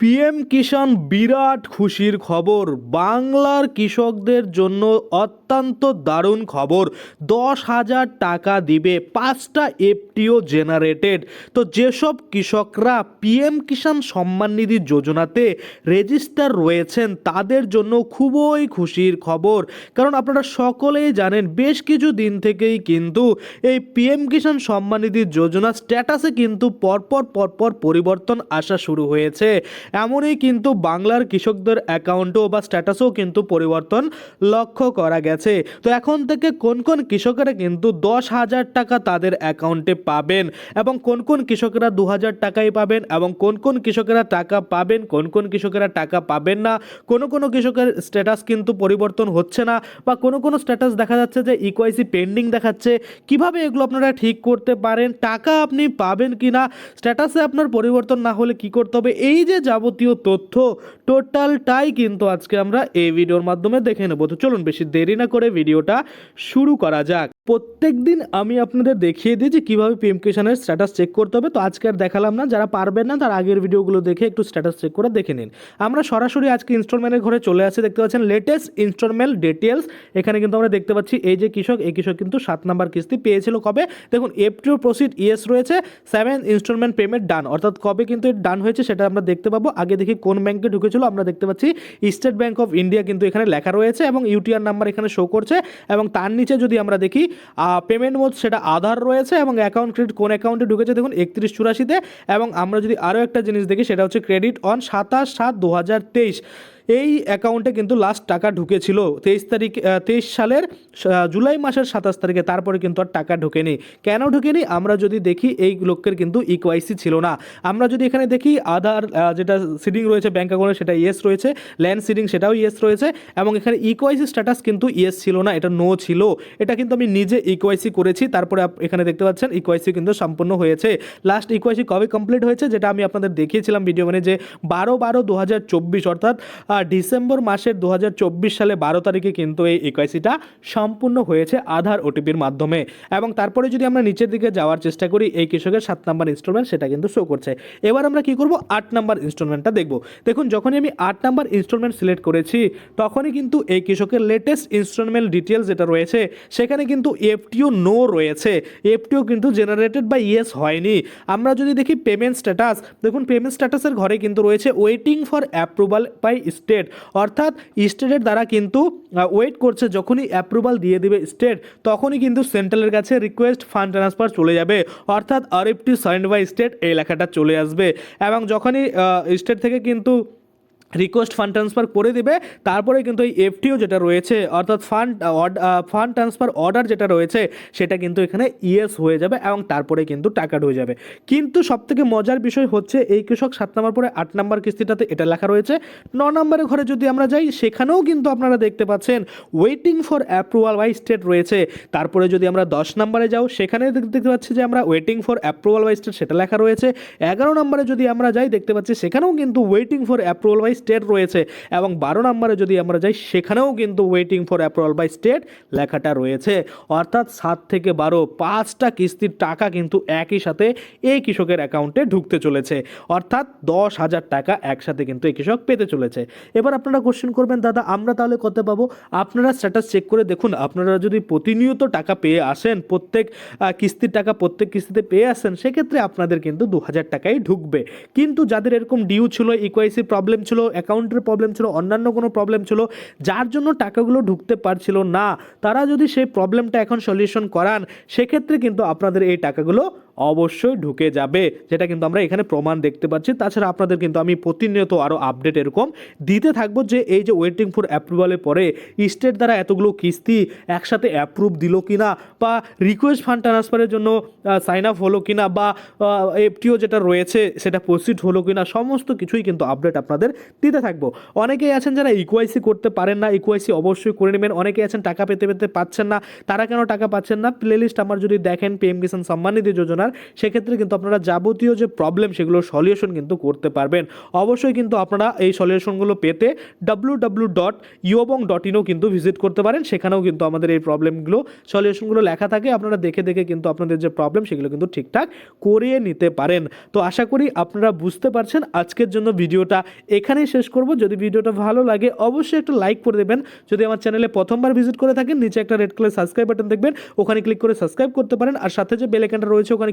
PM কিষাণ বিরাট খুশির খবর। বাংলার কৃষকদের জন্য অত্যন্ত দারুণ খবর। দশ হাজার টাকা দিবে পাঁচটা এফটিও জেনারেটেড। তো যেসব কৃষকরা পিএম কিষাণ সম্মান নিধি যোজনাতে রেজিস্টার রয়েছেন, তাদের জন্য খুবই খুশির খবর। কারণ আপনারা সকলেই জানেন, বেশ কিছু দিন থেকেই কিন্তু এই পিএম কিষাণ সম্মান নিধি যোজনা স্ট্যাটাসে কিন্তু পরপর পরপর পরিবর্তন আসা শুরু হয়েছে। এমনই কিন্তু বাংলার কৃষকদের অ্যাকাউন্টও বা স্ট্যাটাসও কিন্তু পরিবর্তন লক্ষ্য করা গেছে। তো এখন থেকে কোন কোন কৃষকেরা কিন্তু দশ হাজার টাকা তাদের অ্যাকাউন্টে পাবেন এবং কোন কোন কৃষকেরা দু হাজার টাকাই পাবেন এবং কোন কোন কৃষকেরা টাকা পাবেন, কোন কোন কৃষকেরা টাকা পাবেন না, কোন কোনো কৃষকের স্ট্যাটাস কিন্তু পরিবর্তন হচ্ছে না বা কোনো কোনো স্ট্যাটাস দেখা যাচ্ছে যে ইকোয়াইসি পেন্ডিং দেখাচ্ছে, কীভাবে এগুলো আপনারা ঠিক করতে পারেন, টাকা আপনি পাবেন কি না স্ট্যাটাসে আপনার পরিবর্তন না হলে কি করতে হবে, এই যে যাবতীয় তথ্য টোটালটাই কিন্তু আজকে আমরা এই ভিডিওর মাধ্যমে দেখে নেব। তো চলুন বেশি দেরি না করে ভিডিওটা শুরু করা যাক। প্রত্যেক দিন আমি আপনাদের দেখিয়ে দিই যে কীভাবে পিএম কিষানের স্ট্যাটাস চেক করতে হবে। তো আজকে আর দেখালাম না, যারা পারবেন না তার আগের ভিডিওগুলো দেখে একটু স্ট্যাটাস চেক করে দেখে নিন। আমরা সরাসরি আজকে ইনস্টলমেন্টের ঘরে চলে আসে। দেখতে পাচ্ছেন লেটেস্ট ইনস্টলমেন্ট ডিটেলস এখানে কিন্তু আমরা দেখতে পাচ্ছি এই যে কৃষক, এই কৃষক কিন্তু সাত নাম্বার কিস্তি পেয়েছিল কবে? দেখুন এফটিও প্রসিড ইয়েস রয়েছে। সেভেন ইনস্টলমেন্ট পেমেন্ট ডান অর্থাৎ কবে কিন্তু ডান হয়েছে সেটা আমরা দেখতে পাবো। আগে দেখি কোন ব্যাংকে ঢুকেছিল। আমরা দেখতে পাচ্ছি স্টেট ব্যাংক অফ ইন্ডিয়া কিন্তু এখানে লেখা রয়েছে এবং ইউটিআর নাম্বার এখানে শো করছে এবং তার নিচে যদি আমরা দেখি পেমেন্ট মোড সেটা আধার রয়েছে এবং অ্যাকাউন্ট ক্রেডিট কোন অ্যাকাউন্টে ঢুকেছে দেখুন একত্রিশ চুরাশিতে এবং আমরা যদি আরও একটা জিনিস দেখি সেটা হচ্ছে ক্রেডিট অন সাতাশ সাত দু হাজার তেইশ। এই অ্যাকাউন্টে কিন্তু লাস্ট টাকা ঢুকেছিল। তেইশ তারিখ তেইশ সালের জুলাই মাসের সাতাশ তারিখে, তারপরে কিন্তু আর টাকা ঢোকেনি। কেন ঢোকেনি? আমরা যদি দেখি, এই লোকের কিন্তু ইকোয়াইসি ছিল না। আমরা যদি এখানে দেখি আধার যেটা সিডিং রয়েছে ব্যাঙ্ক অ্যাকাউন্টে সেটা ইয়েস রয়েছে। ল্যান্ড সিডিং সেটাও ইয়েস রয়েছে। এবং এখানে ইকোয়াইসি স্ট্যাটাস কিন্তু ইয়েস ছিল না, এটা নো ছিল। এটা কিন্তু আমি নিজে ইকোয়াইসি করেছি, তারপরে এখানে দেখতে পাচ্ছেন ইকোয়াইসি কিন্তু সম্পূর্ণ হয়েছে। লাস্ট ইকোয়াইসি কবে কমপ্লিট হয়েছে, যেটা আমি আপনাদের দেখিয়েছিলাম ভিডিও মানে যে বারো বারো দু অর্থাৎ ডিসেম্বর মাসের দু হাজার চব্বিশ সালে বারো তারিখে কিন্তু এই ইকোয়াইসিটা সম্পূর্ণ হয়েছে আধার ওটিপির মাধ্যমে। এবং তারপরে যদি আমরা নিচের দিকে যাওয়ার চেষ্টা করি, এই কৃষকের সাত নাম্বার ইনস্টলমেন্ট সেটা কিন্তু শো করছে। এবার আমরা কি করব? আট নাম্বার ইনস্টলমেন্টটা দেখব। দেখুন, যখনই আমি আট নাম্বার ইনস্টলমেন্ট সিলেক্ট করেছি, তখনই কিন্তু এই কৃষকের লেটেস্ট ইনস্টলমেন্ট ডিটেলস যেটা রয়েছে, সেখানে কিন্তু এফটিও নো রয়েছে। এফটিও কিন্তু জেনারেটেড বা ইয়েস হয়নি। আমরা যদি দেখি পেমেন্ট স্ট্যাটাস দেখুন পেমেন্ট স্ট্যাটাসের ঘরে কিন্তু রয়েছে waiting for approval by state অর্থাৎ স্টেটের দ্বারা কিন্তু ওয়েট করছে, যখনই অ্যাপ্রুভাল দিয়ে দেবে স্টেট তখনই কিন্তু সেন্ট্রালের কাছে রিকোয়েস্ট ফান্ড ট্রান্সফার চলে যাবে। অর্থাৎ আরএফটি সাইন্ড বাই স্টেট এই লেখাটা চলে আসবে। এবং যখনই স্টেট থেকে কিন্তু রিকোয়েস্ট ফান্ড ট্রান্সফার করে দিবে। তারপরে কিন্তু এই এফটিও যেটা রয়েছে, অর্থাৎ ফান্ড ফান্ড ট্রান্সফার অর্ডার যেটা রয়েছে, সেটা কিন্তু এখানে ইয়েস হয়ে যাবে এবং তারপরে কিন্তু টাকা ঢুকে যাবে। কিন্তু সবথেকে মজার বিষয় হচ্ছে, এই কৃষক সাত নম্বর পরে আট নম্বর কিস্তিটাতে এটা লেখা রয়েছে। ন নম্বরের ঘরে যদি আমরা যাই, সেখানেও কিন্তু আপনারা দেখতে পাচ্ছেন waiting for approval by state রয়েছে। তারপরে যদি আমরা দশ নম্বরে যাও, সেখানে দেখতে পাচ্ছি যে আমরা waiting for approval by state সেটা লেখা রয়েছে। এগারো নম্বরে যদি আমরা যাই, দেখতে পাচ্ছি সেখানেও কিন্তু waiting for approval by state রয়েছে এবং বারো নম্বরে যদি আমরা যাই, সেখানেও কিন্তু waiting for approval by state লেখাটা রয়েছে। অর্থাৎ সাত থেকে বারো, পাঁচটা কিস্তির টাকা কিন্তু একই সাথে এই কৃষকের অ্যাকাউন্টে ঢুকতে চলেছে। অর্থাৎ দশ হাজার টাকা একসাথে কিন্তু এই কৃষক পেতে চলেছে। এবার আপনারা কোশ্চেন করবেন, দাদা, আমরা তাহলে কত পাবো? আপনারা স্ট্যাটাস চেক করে দেখুন, আপনারা যদি প্রতিনিয়ত টাকা পেয়ে আসেন, প্রত্যেক কিস্তির টাকা প্রত্যেক কিস্তিতে পেয়ে আসেন, সেক্ষেত্রে আপনাদের কিন্তু দু হাজার টাকাই ঢুকবে। কিন্তু যাদের এরকম ডিউ ছিল ইকোয়াইসি প্রবলেম ছিল অ্যাকাউন্টের প্রবলেম ছিল, অন্যান্য কোনো প্রবলেম ছিল, যার জন্য টাকাগুলো ঢুকতে পারছিল না, তারা যদি সেই প্রবলেমটা এখন সলিউশন করান, সেক্ষেত্রে কিন্তু আপনাদের এই টাকাগুলো অবশ্যই ঢুকে যাবে। যেটা কিন্তু আমরা এখানে প্রমাণ দেখতে পাচ্ছি। তাছাড়া আপনাদের কিন্তু আমি প্রতিনিয়ত আরও আপডেট এরকম দিতে থাকব যে এই যে ওয়েটিং ফর অ্যাপ্রুভালের পরে স্টেট দ্বারা এতগুলো কিস্তি একসাথে অ্যাপ্রুভ দিল কিনা বা রিকোয়েস্ট ফান্ড ট্রান্সফারের জন্য সাইন আপ হলো কিনা বা এফটিও যেটা রয়েছে সেটা প্রসিড হলো কিনা সমস্ত কিছুই কিন্তু আপডেট আপনাদের দিতে থাকব। অনেকেই আছেন যারা ইকুয়াইসি করতে পারেন না ইকুয়াইসি অবশ্যই করে নেবেন। অনেকেই আছেন টাকা পেতে পেতে পাচ্ছেন না, তারা কেন টাকা পাচ্ছেন না? প্লেলিস্ট আমার যদি দেখেন পিএম কিষাণ সম্মান নিধি যোজনার আপনার, সেক্ষেত্রে কিন্তু আপনারা যাবতীয় যে প্রবলেম সেগুলো সলিউশন কিন্তু করতে পারবেন। অবশ্যই কিন্তু আপনারা এই সলিউশনগুলো পেতে ডাব্লু ডাব্লু ডট ইউবং ডট ইনও কিন্তু ভিজিট করতে পারেন। সেখানেও কিন্তু আমাদের এই প্রবলেমগুলো সলিউশনগুলো লেখা থাকে। আপনারা দেখে দেখে কিন্তু আপনাদের যে প্রবলেম সেগুলো কিন্তু ঠিকঠাক করিয়ে নিতে পারেন। তো আশা করি আপনারা বুঝতে পারছেন। আজকের জন্য ভিডিওটা এখানেই শেষ করব। যদি ভিডিওটা ভালো লাগে, অবশ্যই একটু লাইক করে দেবেন। যদি আমার চ্যানেলে প্রথমবার ভিজিট করে থাকেন, নিচে একটা রেড কালার সাবস্ক্রাইব বাটন দেখবেন। ওখানে ক্লিক করে সাবস্ক্রাইব করতে পারেন। আর সাথে যে বেলেকানটা রয়েছে, ওখানে